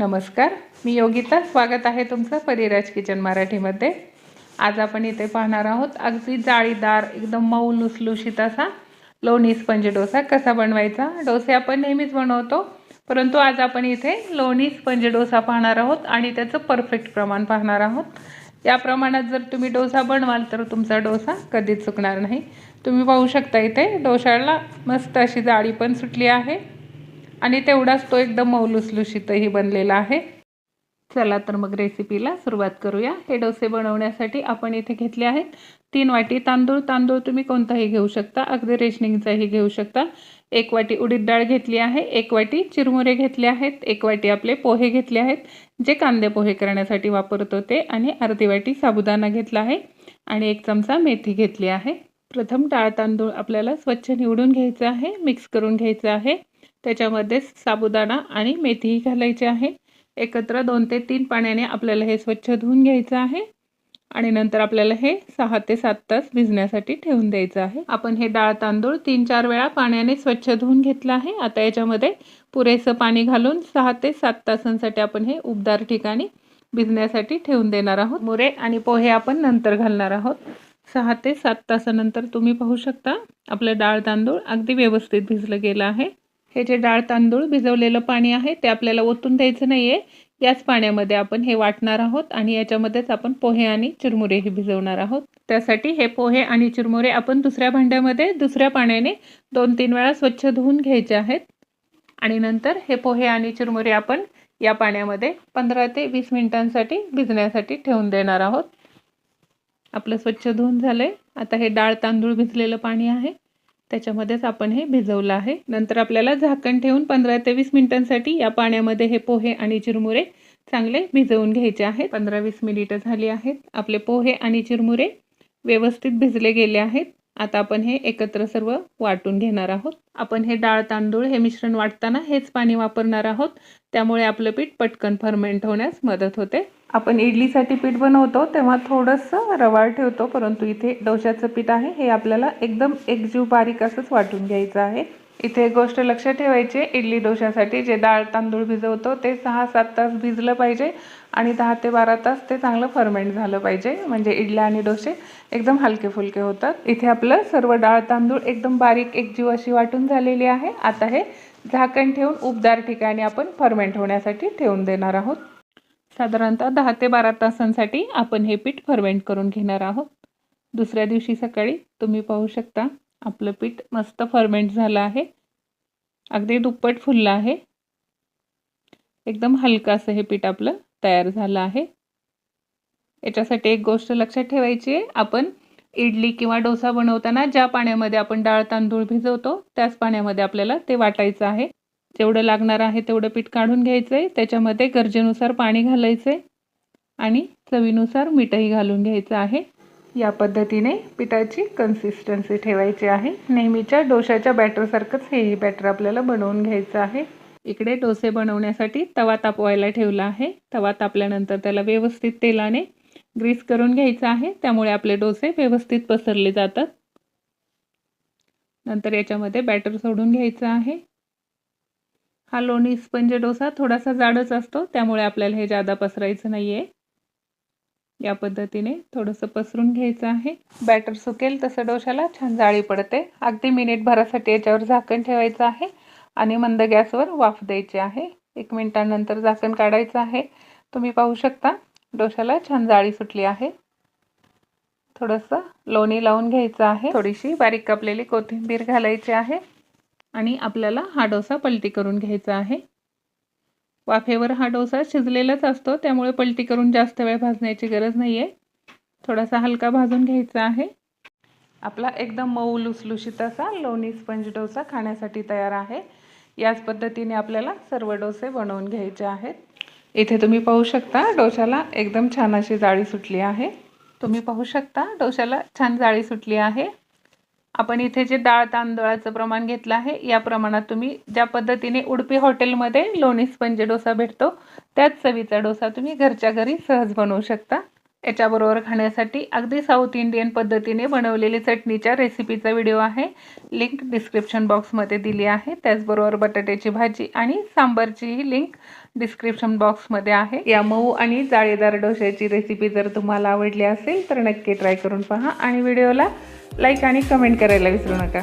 नमस्कार मी योगिता. स्वागत आहे तुमचं परिराज किचन मराठीमध्ये. आज आपण इथे पाहणार आहोत अगदी जाळीदार एकदम मऊ लुसलुशीत असा लोणी स्पंज डोसा. कसा बनवायचा? डोसे आपण नेहमीच बनवतो परंतु आज आपण इथे लोणी स्पंज डोसा पाहणार आहोत आणि त्याचं परफेक्ट प्रमाण पाहणार आहोत. या प्रमाणात जर तुम्ही डोसा बनवाल तर तुमचा डोसा कधीच चुकणार नाही. तुम्ही पाहू शकता इथे डोशाला मस्त अशी जाळी पण सुटली आहे. आणि तेवढाच तो एकदम मौलुसलुशीतही बनलेला आहे. चला तर मग रेसिपीला सुरुवात करूया. हे डोसे बनवण्यासाठी आपण इथे घेतले आहेत. तीन वाटी तांदूळ. तांदूळ तुम्ही कोणताही घेऊ शकता. अगदी रेशनिंगचाही घेऊ शकता. एक वाटी उडीद डाळ घेतली आहे. एक वाटी चिरमुरे घेतले आहेत. एक वाटी आपले पोहे घेतले आहेत. जे कांदे पोहे करण्यासाठी वापरतो ते. आणि अर्धी वाटी साबुदाणा घेतला आहे. आणि एक चमचा मेथी घेतली आहे. प्रथम डाळ तांदूळ आपल्याला स्वच्छ निवडून घ्यायचं आहे. मिक्स करून घ्यायचं आहे. त्याच्यामध्ये साबुदाणा आणि मेथीही घालायची आहे. एकत्र दोन ते तीन पाण्याने आपल्याला हे स्वच्छ धुवून घ्यायचं आहे. आणि नंतर आपल्याला हे सहा ते सात तास भिजण्यासाठी ठेवून द्यायचं आहे. आपण हे डाळ तांदूळ तीन चार वेळा पाण्याने स्वच्छ धुवून घेतलं आहे. आता याच्यामध्ये पुरेसं पाणी घालून सहा ते सात तासांसाठी आपण हे उबदार ठिकाणी भिजण्यासाठी ठेवून देणार आहोत. मुरे आणि पोहे आपण नंतर घालणार आहोत. सहा ते सात तासानंतर तुम्ही पाहू शकता आपलं डाळ तांदूळ अगदी व्यवस्थित भिजलं गेलं आहे. हे जे डाळ तांदूळ भिजवलेलं पाणी आहे ते आपल्याला ओतून द्यायचं नाही आहे याच पाण्यामध्ये आपण हे वाटणार आहोत आणि याच्यामध्येच आपण पोहे आणि चिरमुरेही भिजवणार आहोत. त्यासाठी हे पोहे आणि चिरमुरे आपण दुसऱ्या भांड्यामध्ये दुसऱ्या पाण्याने दोन तीन वेळा स्वच्छ धुवून घ्यायचे आहेत. आणि नंतर हे पोहे आणि चिरमुरे आपण या पाण्यामध्ये पंधरा ते वीस मिनिटांसाठी भिजण्यासाठी ठेवून देणार आहोत. आपलं स्वच्छ धुवून झालं आहे आता हे डाळ तांदूळ भिजलेलं पाणी आहे. त्याच्यामध्येच आपण हे भिजवलं आहे. नंतर आपल्याला झाकण ठेवून पंधरा ते वीस मिनिटांसाठी या पाण्यामध्ये हे पोहे आणि चिरमुरे चांगले भिजवून घ्यायचे आहेत. पंधरा वीस मिनिटं झाली आहेत. आपले पोहे आणि चिरमुरे व्यवस्थित भिजले गेले आहेत. आता आपण हे एकत्र सर्व वाटून घेणार आहोत. आपण हे डाळ तांदूळ हे मिश्रण वाटताना हेच पाणी वापरणार आहोत. त्यामुळे आपलं पीठ पटकन फर्मेंट होण्यास मदत होते. आपण इडलीसाठी पीठ बनवतो तेव्हा थोडंसं रवाळ ठेवतो परंतु इथे डोशाचं पीठ आहे. हे आपल्याला एकदम एकजीव बारीक असंच वाटून घ्यायचं आहे. इथे एक गोष्ट लक्षात ठेवायची इडली डोशासाठी जे डाळ तांदूळ भिजवतो ते सहा सात तास भिजलं पाहिजे आणि दहा ते बारा तास ते चांगलं फर्मेंट झालं पाहिजे. म्हणजे इडल्या आणि डोसे एकदम हलके फुलके होतात. इथे आपलं सर्व डाळ तांदूळ एकदम बारीक एकजीव अशी वाटून झालेली आहे. आता हे झाकण ठेवून उबदार ठिकाणी आपण फर्मेंट होण्यासाठी ठेवून देणार आहोत. साधारणतः दहा ते बारा तासांसाठी आपण हे पीठ फर्मेंट करून घेणार आहोत. दुसऱ्या दिवशी सकाळी तुम्ही पाहू शकता. आपलं पीठ मस्त फर्मेंट झालं आहे. अगदी दुप्पट फुललं आहे. एकदम हलकं असं हे पीठ आपलं तयार झालं आहे. याच्यासाठी एक गोष्ट लक्षात ठेवायची आहे. आपण इडली किंवा डोसा बनवताना ज्या पाण्यामध्ये आपण डाळ तांदूळ भिजवतो त्याच पाण्यामध्ये आपल्याला ते वाटायचं आहे. जेवढं लागणार आहे तेवढं पीठ काढून घ्यायचं आहे त्याच्यामध्ये गरजेनुसार पाणी घालायचं आहे आणि चवीनुसार मीठही घालून घ्यायचं आहे. या पद्धतीने पिठाची कन्सिस्टन्सी ठेवायची आहे. नेहमीच्या डोशाच्या बॅटरसारखंच हेही बॅटर आपल्याला बनवून घ्यायचं आहे. इकडे डोसे बनवण्यासाठी तवा तापवायला ठेवला आहे. तवा तापल्यानंतर त्याला व्यवस्थित तेलाने ग्रीस करून घ्यायचं आहे. त्यामुळे आपले डोसे व्यवस्थित पसरले जातात. नंतर याच्यामध्ये बॅटर सोडून घ्यायचं आहे. हा लोणी स्पंज डोसा थोडासा जाडच असतो त्यामुळे आपल्याला हे जादा पसरायचं नाही आहे या पद्धतीने थोडंसं पसरून घ्यायचं आहे. बॅटर सुकेल तसं डोशाला छान जाळी पडते. अगदी मिनिटभरासाठी याच्यावर झाकण ठेवायचं आहे आणि मंद गॅसवर वाफ द्यायची आहे. एक मिनिटानंतर झाकण काढायचं आहे. तुम्ही पाहू शकता डोशाला छान जाळी सुटली आहे. थोडंसं लोणी लावून घ्यायचं आहे. थोडीशी बारीक कापलेली कोथिंबीर घालायची आहे आणि आपल्याला हा डोसा पलटी करून घ्यायचा आहे. वाफेवर हा डोसा शिजलेलाच असतो त्यामुळे पलटी करून जास्त वेळ भाजण्याची गरज नाही आहे थोडासा हलका भाजून घ्यायचा आहे. आपला एकदम मऊ लुसलुशीत असा लोणी स्पंज डोसा खाण्यासाठी तयार आहे. याच पद्धतीने आपल्याला सर्व डोसे बनवून घ्यायचे आहेत. इथे तुम्ही पाहू शकता डोशाला एकदम छान अशी जाळी सुटली आहे. तुम्ही पाहू शकता डोशाला छान जाळी सुटली आहे. आपण इथे जे डाळ तांदळाचं प्रमाण घेतलं आहे या प्रमाणात तुम्ही ज्या पद्धतीने उडपी हॉटेलमध्ये लोणी स्पंज डोसा भेटतो त्याच चवीचा डोसा तुम्ही घरच्या घरी सहज बनवू शकता. याच्याबरोबर खाण्यासाठी अगदी साऊथ इंडियन पद्धतीने बनवलेली चटणीच्या रेसिपीचा व्हिडिओ आहे. लिंक डिस्क्रिप्शन बॉक्समध्ये दिली आहे. त्याचबरोबर बटाट्याची भाजी आणि सांबारचीही लिंक डिस्क्रिप्शन बॉक्समध्ये आहे. या मऊ आणि जाळीदार डोश्याची रेसिपी जर तुम्हाला आवडली असेल तर नक्की ट्राय करून पहा आणि व्हिडिओला लाईक आणि कमेंट करायला विसरू नका.